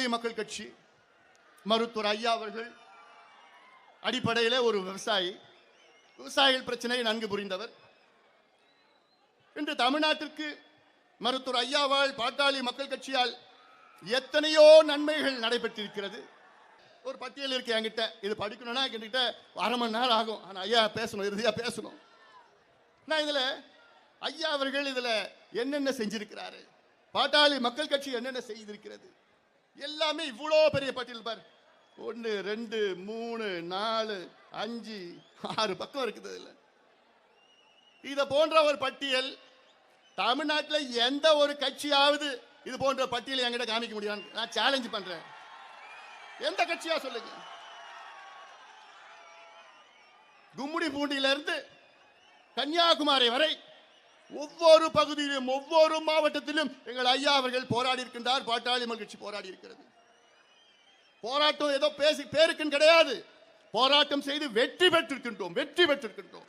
இஸ்ரேலிய மக்கள் கட்சி மருத்துவர் ஐயா அவர்கள் அடிப்படையில் ஒரு விவசாயி விவசாயிகள் பிரச்சனையை நன்கு புரிந்தவர். இன்று தமிழ்நாட்டிற்கு மருத்துவர் ஐயாவால் பாட்டாளி மக்கள் கட்சியால் எத்தனையோ நன்மைகள் நடைபெற்றிருக்கிறது. ஒரு பட்டியல் இருக்கு என்கிட்ட. இது படிக்கணும்னா என்கிட்ட அரை மணி நேரம் ஆகும். ஆனால் ஐயா பேசணும் இறுதியாக பேசணும். நான் இதில் ஐயா அவர்கள் இதில் என்னென்ன செஞ்சிருக்கிறாரு? பாட்டாளி மக்கள் கட்சி என்னென்ன செய்திருக்கிறது? எல்லாமே இவ்வளோ பெரிய பட்டியல் பார். ஒன்று ரெண்டு மூணு நாலு அஞ்சு ஆறு பக்கம் இருக்குது இதில் இதை போன்ற ஒரு பட்டியல் தமிழ்நாட்டில் எந்த ஒரு கட்சியாவது இது போன்ற பட்டியலை என்கிட்ட காமிக்க முடியும் நான் சேலஞ்ச் பண்றேன். எந்த கட்சியா சொல்லுங்க? கும்முடி பூண்டியிலிருந்து கன்னியாகுமரி வரை ஒவ்வொரு பகுதியிலும் ஒவ்வொரு மாவட்டத்திலும் எங்கள் ஐயா அவர்கள் போராடி இருக்கின்றார் பாட்டாளி மக்கள் கட்சி போராடி இருக்கிறது. போராட்டம் ஏதோ பேசி பேருக்குன்னு கிடையாது. போராட்டம் செய்து வெற்றி பெற்றிருக்கின்றோம் வெற்றி பெற்றிருக்கின்றோம்.